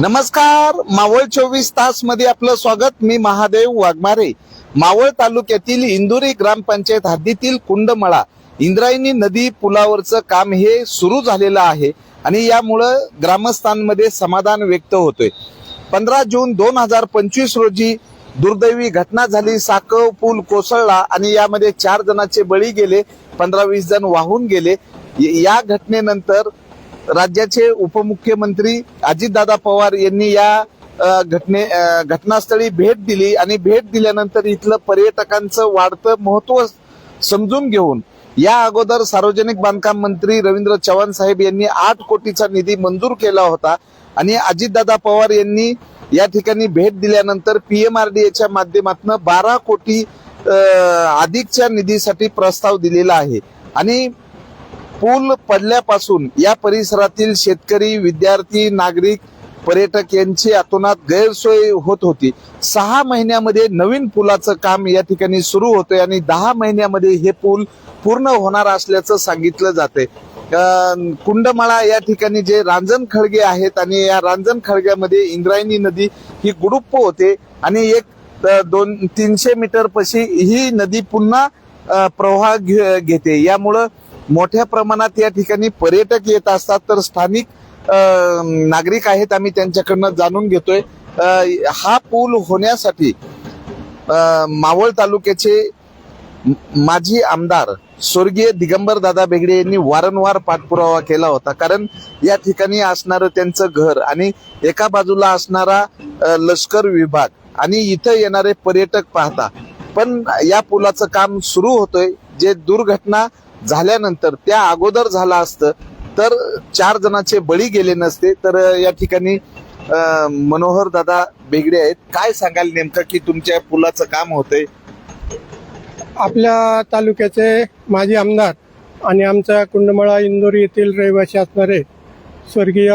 नमस्कार मावळ चोवीस तासमध्ये आपलं स्वागत. मी महादेव वाघमारे. मावळ तालुक्यातील इंदुरी ग्रामपंचायत हद्दीतील कुंडमळा इंद्रायणी नदी पुलावरचं काम हे सुरू झालेलं आहे आणि यामुळं ग्रामस्थांमध्ये समाधान व्यक्त होतोय. पंधरा जून दोन हजार पंचवीस रोजी दुर्दैवी घटना झाली. साकव पूल कोसळला आणि यामध्ये चार जणांचे बळी गेले पंधरा वीस जण वाहून गेले. या घटनेनंतर राज्याचे उपमुख्यमंत्री अजितदादा पवार यांनी या घटने घटनास्थळी भेट दिली आणि भेट दिल्यानंतर इथलं पर्यटकांचं वाढतं महत्त्व समजून घेऊन या अगोदर सार्वजनिक बांधकाम मंत्री रवींद्र चव्हाण साहेब यांनी आठ कोटीचा निधी मंजूर केला होता आणि अजितदादा पवार यांनी या ठिकाणी भेट दिल्यानंतर पीएमआरडीएच्या माध्यमातून बारा कोटी अधिकच्या निधीसाठी प्रस्ताव दिलेला आहे. आणि पूल पडल्यापासून या परिसरातील शेतकरी विद्यार्थी नागरिक पर्यटक यांची अतोनात गैरसोय होत होती. सहा महिन्यामध्ये नवीन पुलाचं काम या ठिकाणी सुरू होतंय आणि दहा महिन्यामध्ये हे पूल पूर्ण होणार असल्याचं सांगितलं जाते कुंडमाळा या ठिकाणी जे रांजण खळगे आहेत आणि या रांजण खळग्यामध्ये इंद्रायणी नदी ही गुडुप्प होते आणि एक दोन तीनशे मीटर पशी ही नदी पुन्हा प्रवाह घे- घेते. यामुळं मोठ्या प्रमाणात या ठिकाणी पर्यटक येत असतात. तर स्थानिक नागरिक आहेत आम्ही त्यांच्याकडनं जाणून घेतोय. हा पूल होण्यासाठी मावळ तालुक्याचे माजी आमदार स्वर्गीय दिगंबर दादा बेगडे यांनी वारंवार पाठपुरावा केला होता. कारण या ठिकाणी असणारं त्यांचं घर आणि एका बाजूला असणारा लष्कर विभाग आणि इथं येणारे पर्यटक पाहता. पण या पुलाचं काम सुरू होतोय. जे दुर्घटना झाल्यानंतर त्या अगोदर झाला असतं तर चार जणांचे बळी गेले नसते. तर या ठिकाणी मनोहर दादा बेगडे आहेत. काय सांगाल नेमकं की तुमच्या पुलाचं काम होतंय? आपल्या तालुक्याचे माजी आमदार आणि आमच्या कुंडमळा इंदोर येथील रहिवासी असणारे स्वर्गीय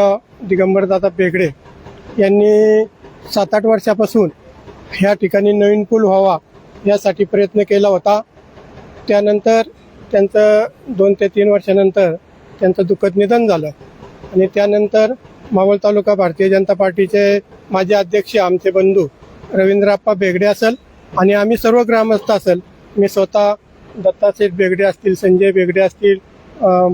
दिगंबरदादा बेगडे यांनी सात आठ वर्षापासून ह्या ठिकाणी नवीन पूल व्हावा यासाठी प्रयत्न केला होता. त्यानंतर त्यांचं दोन ते तीन वर्षानंतर त्यांचं दुःखद निधन झालं. आणि त्यानंतर मावळ तालुका भारतीय जनता पार्टीचे माजी अध्यक्ष आमचे बंधू रवींद्रप्पा बेगडे असेल आणि आम्ही सर्व ग्रामस्थ असेल मी स्वतः दत्ताशेठ बेगडे असतील संजय बेगडे असतील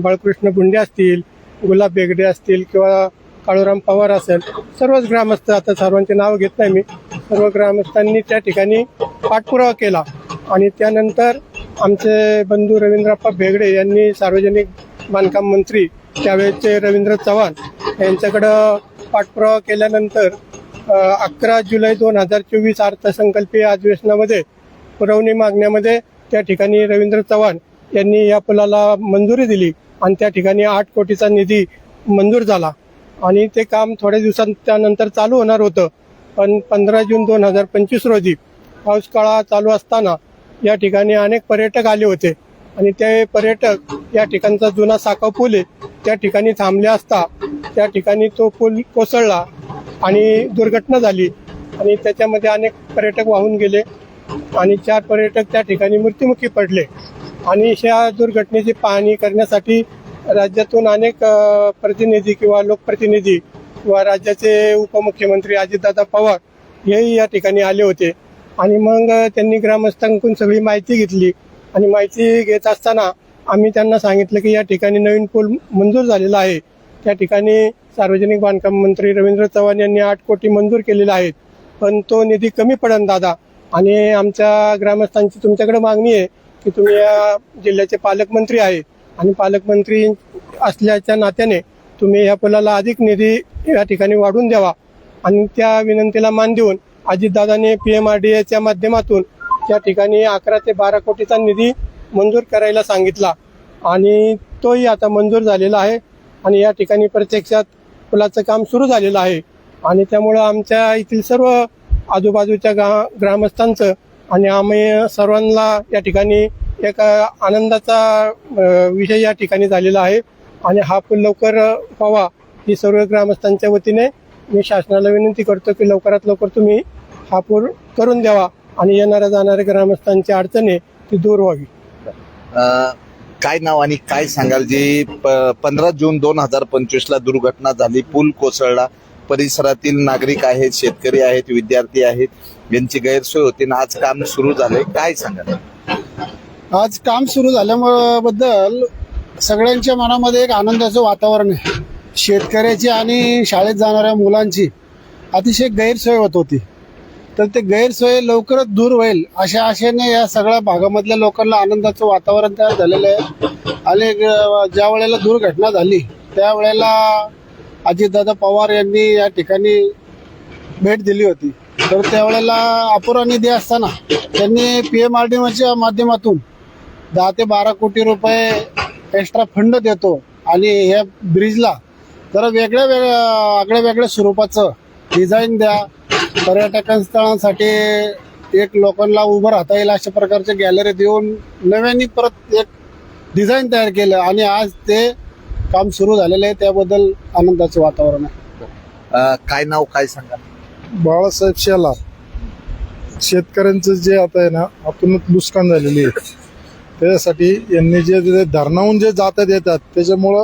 बाळकृष्ण गुंडे असतील गुलाब बेगडे असतील किंवा काळूराम पवार असेल सर्वच ग्रामस्थ आता सर्वांचे नाव घेत नाही मी. सर्व ग्रामस्थांनी त्या ठिकाणी पाठपुरावा केला आणि त्यानंतर आमचे बंधू रवींद्रप्पा बेगडे यांनी सार्वजनिक बांधकाम मंत्री त्यावेळेचे रवींद्र चव्हाण यांच्याकडं पाठपुरावा केल्यानंतर अकरा जुलै दोन हजार चोवीस अर्थसंकल्पीय अधिवेशनामध्ये पुरवणी मागण्यामध्ये त्या ठिकाणी रवींद्र चव्हाण यांनी या पुलाला मंजुरी दिली आणि त्या ठिकाणी आठ कोटीचा निधी मंजूर झाला. आणि ते काम थोड्या दिवसां त्यानंतर चालू होणार होतं. पण पंधरा जून दोन हजार पंचवीस रोजी पाऊस काळा चालू असताना या ठिकाणी अनेक पर्यटक आले होते. आणि ते पर्यटक या ठिकाणचा जुना साखा पूल आहे त्या ठिकाणी थांबले असता त्या ठिकाणी तो पूल कोसळला आणि दुर्घटना झाली. आणि त्याच्यामध्ये अनेक पर्यटक वाहून गेले आणि चार पर्यटक त्या ठिकाणी मृत्युमुखी पडले. आणि ह्या दुर्घटनेची पाहणी करण्यासाठी राज्यातून अनेक प्रतिनिधी किंवा लोकप्रतिनिधी किंवा राज्याचे उपमुख्यमंत्री अजितदादा पवार हेही या ठिकाणी आले होते. आणि मग त्यांनी ग्रामस्थांकडून सगळी माहिती घेतली. आणि माहिती घेत असताना आम्ही त्यांना सांगितलं की या ठिकाणी नवीन पूल मंजूर झालेला आहे. त्या ठिकाणी सार्वजनिक बांधकाम मंत्री रवींद्र चव्हाण यांनी आठ कोटी मंजूर केलेले आहेत. पण तो निधी कमी पडन दादा. आणि आमच्या ग्रामस्थांची तुमच्याकडे मागणी आहे की तुम्ही या जिल्ह्याचे पालकमंत्री आहे. आणि पालकमंत्री असल्याच्या नात्याने तुम्ही या पुलाला अधिक निधी या ठिकाणी वाढवून द्यावा. आणि त्या विनंतीला मान देऊन अजितदादांनी पी एम आर डी एच्या माध्यमातून त्या ठिकाणी अकरा ते बारा कोटीचा निधी मंजूर करायला सांगितला. आणि तोही आता मंजूर झालेला आहे. आणि या ठिकाणी प्रत्यक्षात पुलाचं काम सुरू झालेलं आहे. आणि त्यामुळं आमच्या येथील सर्व आजूबाजूच्या गा ग्रामस्थांचं आणि आम्ही सर्वांना या ठिकाणी एक आनंदाचा विषय या ठिकाणी झालेला आहे. आणि हा पूल लवकर व्हावा ही सर्व ग्रामस्थांच्या वतीने मी शासनाला विनंती करतो की लवकरात लवकर तुम्ही हा पूल करून द्यावा आणि येणाऱ्या जाणाऱ्या ग्रामस्थांची अडचणी ती दूर व्हावी. काय नाव आणि काय सांगाल जी पंधरा जून दोन हजार पंचवीस ला दुर्घटना झाली पूल कोसळला परिसरातील नागरिक आहेत शेतकरी आहेत विद्यार्थी आहेत यांची गैरसोय होती आणि आज काम सुरू झालंय. काय सांगा आज काम सुरू झाल्याबद्दल सगळ्यांच्या मनामध्ये एक आनंदाचं वातावरण आहे. शेतकऱ्याची आणि शाळेत जाणाऱ्या मुलांची अतिशय गैरसोय होत होती. तर ते गैरसोय लवकरच दूर होईल अशा आशेने या सगळ्या भागामधल्या लोकांना आनंदाचं वातावरण तयार झालेलं आहे. आणि ज्या वेळेला दुर्घटना झाली त्यावेळेला अजितदादा पवार यांनी या ठिकाणी भेट दिली होती. तर त्यावेळेला अपुरा निधी असताना त्यांनी पी एम आर डी माध्यमातून दहा ते बारा कोटी रुपये एक्स्ट्रा फंड देतो आणि ह्या ब्रिजला जरा वेगळ्या वेगळ्या आगळ्या वेगळ्या स्वरूपाचं डिझाईन द्या. पर्यटकांसाठी एक लोकांना उभं राहता येईल अशा प्रकारच्या गॅलरी देऊन नव्याने परत एक डिझाईन तयार केलं आणि आज ते काम सुरू झालेलं आहे. त्याबद्दल आनंदाचं वातावरण आहे. काय नाव काय सांगा? बाळासाहेब शेलार. शेतकऱ्यांचं जे आता आहे ना आपण नुकसान झालेली आहे. त्याच्यासाठी यांनी जे जे धरणाहून जे जातात येतात त्याच्यामुळं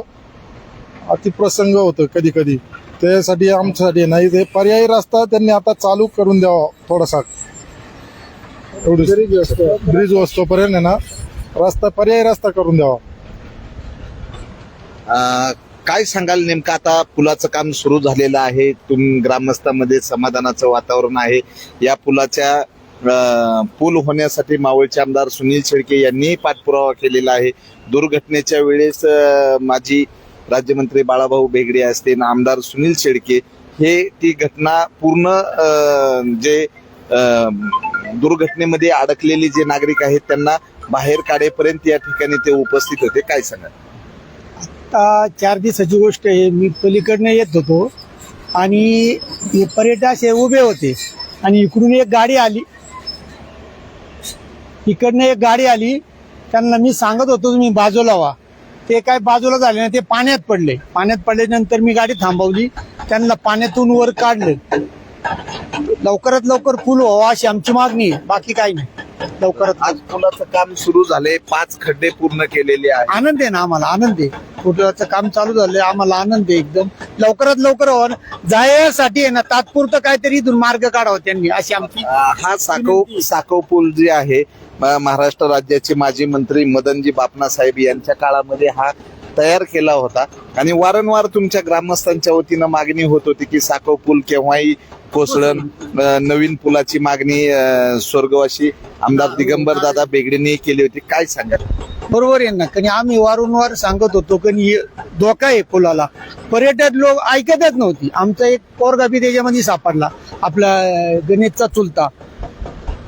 अतिप्रसंग होतं कधी कधी. त्यासाठी आमच्यासाठी नाही ते पर्यायी रस्ता त्यांनी आता चालू करून द्यावा थोडासा. ब्रिज वस्तूपर्यंत आहे ना रस्ता पर्यायी रस्ता करून द्यावा. अं, काय सांगाल नेमकं आता पुलाचं काम सुरू झालेलं आहे तुम ग्रामस्थांमध्ये समाधानाचं वातावरण आहे या पुलाच्या अं, पूल होण्यासाठी मावळचे आमदार सुनील शेळके यांनी पाठपुरावा केलेला आहे. दुर्घटनेच्या वेळेस अं, माजी राज्यमंत्री बाळाभाऊ बेगडे असतील आमदार सुनील शेडके हे ती घटना पूर्ण जे दुर्घटनेमध्ये अडकलेले जे नागरिक आहेत त्यांना बाहेर काढेपर्यंत या ठिकाणी ते उपस्थित होते. काय सांगा आता चार दिवसाची गोष्ट आहे. मी पलीकडनं येत होतो आणि पर्यटक असे उभे होते आणि इकडून एक गाडी आली. इकडनं एक गाडी आली. त्यांना मी सांगत होतो तुम्ही बाजूला व्हा ते काय बाजूला झाले ना ते पाण्यात पडले. पाण्यात पडल्यानंतर मी गाडी थांबवली. त्यांना पाण्यातून वर काढलं. लवकरात लवकर पूल व्हावा अशी आमची मागणी आहे. बाकी काही नाही. लवकरात आज पुलाचं काम सुरू झालंय. पाच खड्डे पूर्ण केलेले आहे आनंद आहे ना आम्हाला? आनंद आहे. पुतळ्याचं काम चालू झालंय. आम्हाला आनंद आहे एकदम. लवकरात लवकर व्हावं. जायसाठी आहे ना तात्पुरतं काहीतरी इथून मार्ग काढावा त्यांनी अशी आमची हा साकव साकव पूल जे आहे महाराष्ट्र राज्याचे माजी मंत्री मदनजी बापना साहेब यांच्या काळामध्ये हा तयार केला होता. आणि वारंवार तुमच्या ग्रामस्थांच्या वतीनं मागणी होत होती की साखव पूल केव्हाही कोसळण नवीन पुलाची मागणी स्वर्गवासी आमदार दिगंबर दादा बेगडेने केली होती. काय सांगा बरोबर आहे ना. कारण आम्ही वारंवार सांगत होतो की धोका आहे पुलाला. पर्यटक लोक ऐकतच नव्हती. आमचा एक पोरगा बी त्याच्यामध्ये सापडला. आपला गणेशचा चुलता.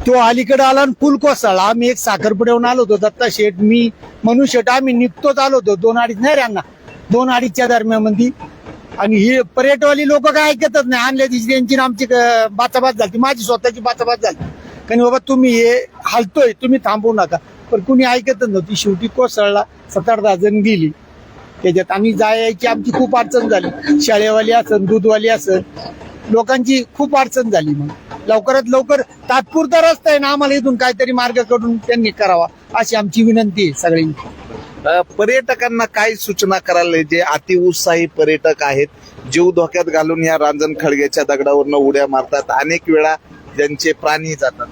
तो अलीकडे आला आणि पूल कोसळला. आम्ही एक साखरपुड्याहून आलो होतो दत्ता शेठ मी मनु शेठ आम्ही निघतोच आलो होतो दोन अडीच नाही राहणार दोन अडीचच्या दरम्यानमध्ये. आणि हे पर्यटवाली लोक काय ऐकतच नाही. आणल्या दिवशी त्यांची आमची बाचाबाच झाली. माझी स्वतःची बाचाबाच झाली. कारण बाबा तुम्ही हे हालतोय तुम्ही थांबवू नका. पण कुणी ऐकतच नव्हती. शेवटी कोसळला सात आठ दहा जण गेली. त्याच्यात आम्ही जायची आमची खूप अडचण झाली. शाळेवाली असन दूधवाली असन लोकांची खूप अडचण झाली मग. लवकरात लवकर तात्पुरता रस्ता आहे ना आम्हाला इथून काहीतरी मार्ग काढून त्यांनी करावा अशी आमची विनंती आहे सगळ्यांची. अ, पर्यटकांना काय सूचना करायला जे अतिउत्साही पर्यटक आहेत जीव धोक्यात घालून या रांजण खळग्याच्या दगडावरनं उड्या मारतात अनेक वेळा त्यांचे प्राणी जातात.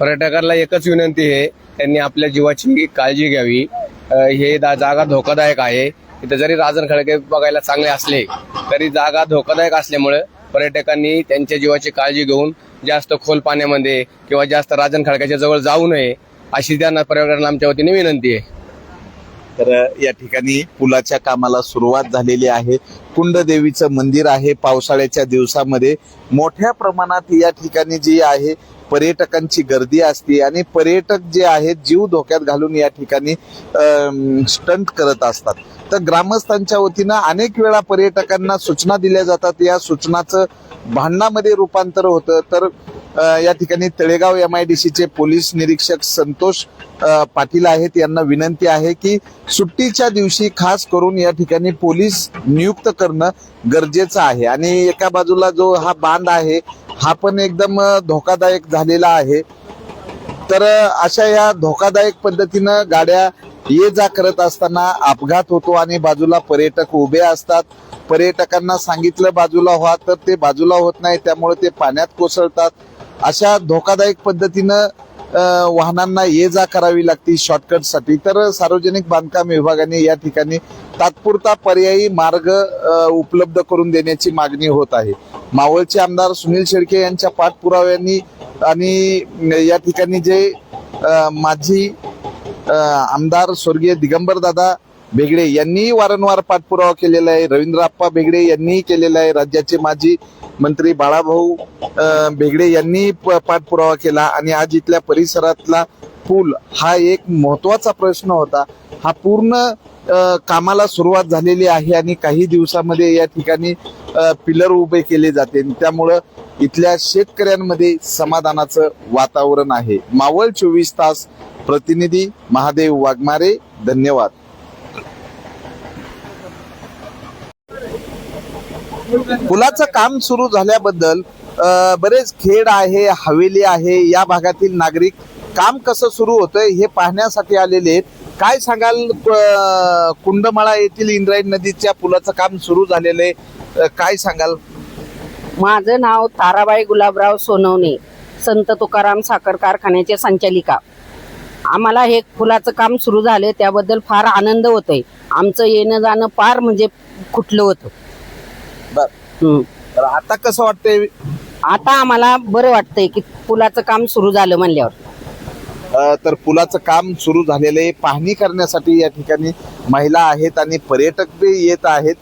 पर्यटकांना एकच विनंती आहे त्यांनी आपल्या जीवाची काळजी घ्यावी. अ, हे दा- जागा धोकादायक आहे. इथे जरी राजन खळगे बघायला चांगले असले तरी जागा धोकादायक असल्यामुळे पर्यटकांनी त्यांच्या जीवाची काळजी घेऊन जास्त खोल पाण्यामध्ये किंवा जास्त राजन खडकाच्या जवळ जाऊ नये अशी त्यांना पर्यटकांना आमच्या वतीने विनंती आहे. तर या ठिकाणी पुलाच्या कामाला सुरुवात झालेली आहे. कुंडदेवीचं मंदिर आहे. पावसाळ्याच्या दिवसामध्ये मोठ्या प्रमाणात या ठिकाणी जी आहे पर्यटकांची गर्दी असते आणि पर्यटक जे आहेत जीव धोक्यात घालून या ठिकाणी स्टंट करत असतात. तर ग्रामस्थांच्या वतीनं अनेक वेळा पर्यटकांना सूचना दिल्या जातात. या सूचनाचं भांडणामध्ये रूपांतर होतं. तर या ठिकाणी तळेगाव एम आय डी सीचे पोलीस निरीक्षक संतोष पाटील आहेत. यांना विनंती आहे की सुट्टीच्या दिवशी खास करून या ठिकाणी पोलीस नियुक्त करणं गरजेचं आहे. आणि एका बाजूला जो हा बांध आहे हा पण एकदम धोकादायक झालेला आहे. तर अशा या धोकादायक पद्धतीनं गाड्या ये जा करत असताना अपघात होतो आणि बाजूला पर्यटक उभे असतात. पर्यटकांना सांगितलं बाजूला व्हा तर ते बाजूला होत नाही त्यामुळे ते पाण्यात कोसळतात. अशा धोकादायक पद्धतीनं वाहनांना ये जा करावी लागते शॉर्टकटसाठी. तर सार्वजनिक बांधकाम विभागाने या ठिकाणी तात्पुरता पर्यायी मार्ग उपलब्ध करून देण्याची मागणी होत आहे. मावळचे आमदार सुनील शेळके यांच्या पाठपुराव्यांनी आणि या ठिकाणी जे माजी आमदार स्वर्गीय दिगंबर दादा बेगडे यांनी वारंवार पाठपुरावा केलेला आहे. रवींद्र आप्पा बेगडे यांनीही केलेला आहे. राज्याचे माजी मंत्री बाळाभाऊ बेगडे यांनी प- पाठपुरावा केला आणि आज इथल्या परिसरातला पूल हा एक महत्त्वाचा प्रश्न होता. हा पूर्ण कामाला सुरुवात झालेली आहे आणि काही दिवसामध्ये या ठिकाणी पिलर उभे केले जाते. त्यामुळं इथल्या शेतकऱ्यांमध्ये समाधानाचं वातावरण आहे. मावळ चोवीस तास प्रतिनिधी महादेव वाघमारे धन्यवाद. पुलाचं काम सुरू झाल्याबद्दल बरेच खेड आहे हवेली आहे या भागातील नागरिक काम कसं सुरू होतंय हे पाहण्यासाठी आलेले आहेत. काय सांगाल कुंडमाळा येथील इंद्रायणी नदीच्या पुलाचं काम सुरू झालेलं आहे? काय सांगाल? माझं नाव ताराबाई गुलाबराव सोनवणे संत तुकाराम साखर कारखान्याचे संचालिका. आम्हाला हे फुलाचं काम सुरू झालं त्याबद्दल फार आनंद होतोय. आमचं येणं जाणं फार म्हणजे कुठलं होतं. बर. आता कसं वाटतंय? आता आम्हाला बरं वाटतंय की फुलाचं काम सुरू झालं म्हणल्यावर. तर पुलाचं काम सुरू झालेलं आहे. पाहणी करण्यासाठी या ठिकाणी महिला आहेत आणि पर्यटक बी येत आहेत.